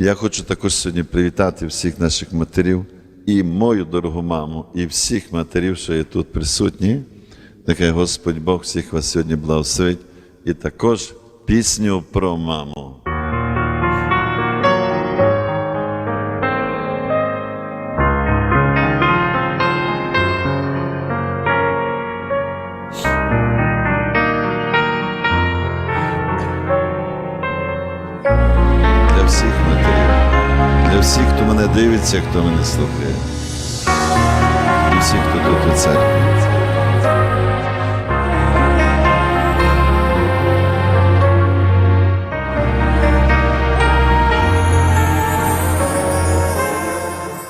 Я хочу також сьогодні привітати всіх наших матерів і мою дорогу маму, і всіх матерів, що є тут присутні. Нехай Господь Бог всіх вас сьогодні благословить. І також пісню про маму. Для всіх, хто мене дивиться, хто мене слухає. І всіх, хто тут у церкві.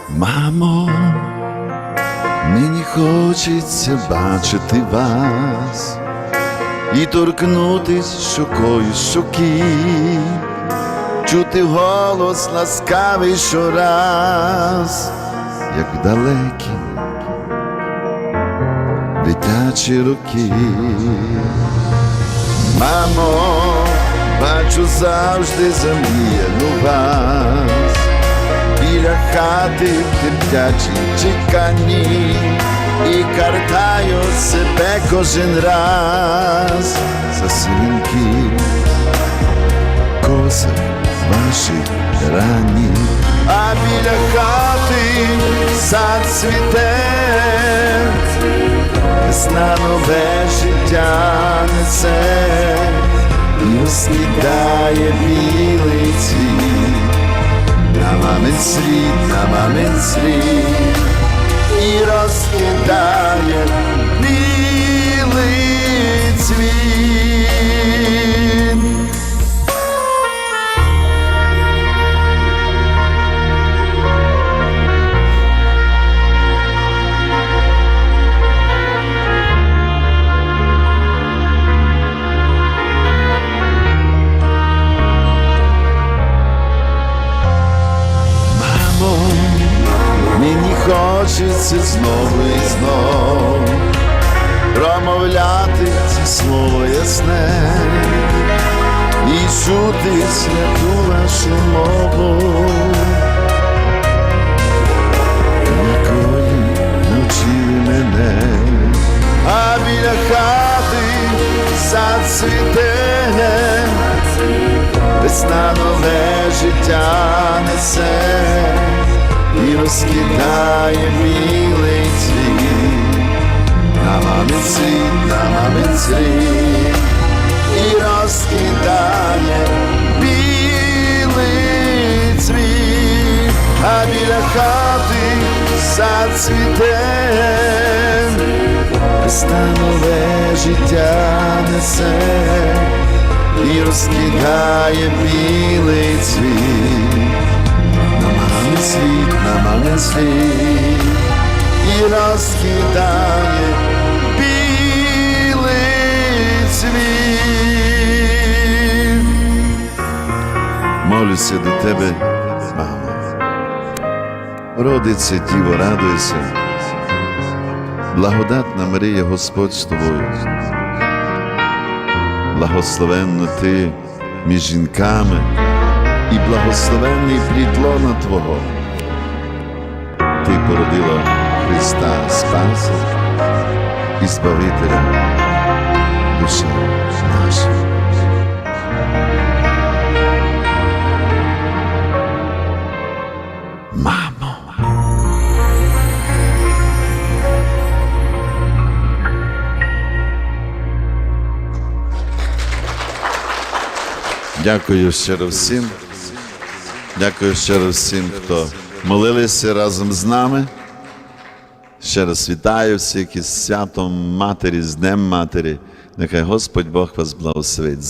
Мамо, мені хочеться бачити вас і торкнутись щокою щоки, чути голос ласкавий щораз, як далекі дитячі роки. Мамо, бачу завжди замріяну вас біля хати в терплячій чеканні і картаю себе кожен раз за синки ваших рані, а біля хати сад цвіте, весна нове життя несе. І розкидає білий цвіт. На мамин світ, на мамин світ. І розкидає хочеться знову і знов. Промовляти це слово ясне. І чути святу вашу мову, якої навчили мене, а біля хати зацвіте. Весна нове життя несе розкидає білий цвіт, на мамин світ, на мамин світ, і розкидає білий цвіт, а біля хати зацвіте, весна нове життя несе. І розкидає білий цвіт, світ, на світ, і розкидає білий цвіт. Молюся до тебе, мамо. Родиться діво, радуйся. Благодатна Марія, Господь з тобою благословенна ти між жінками і благословенний плід лона Твого. Ти породила Христа Спаса і Збавителя душі наших. Мамо! Дякую щиро всім. Дякую ще раз всім, хто молилися разом з нами. Ще раз вітаю всіх із святом Матері, з Днем Матері. Нехай Господь Бог вас благословить.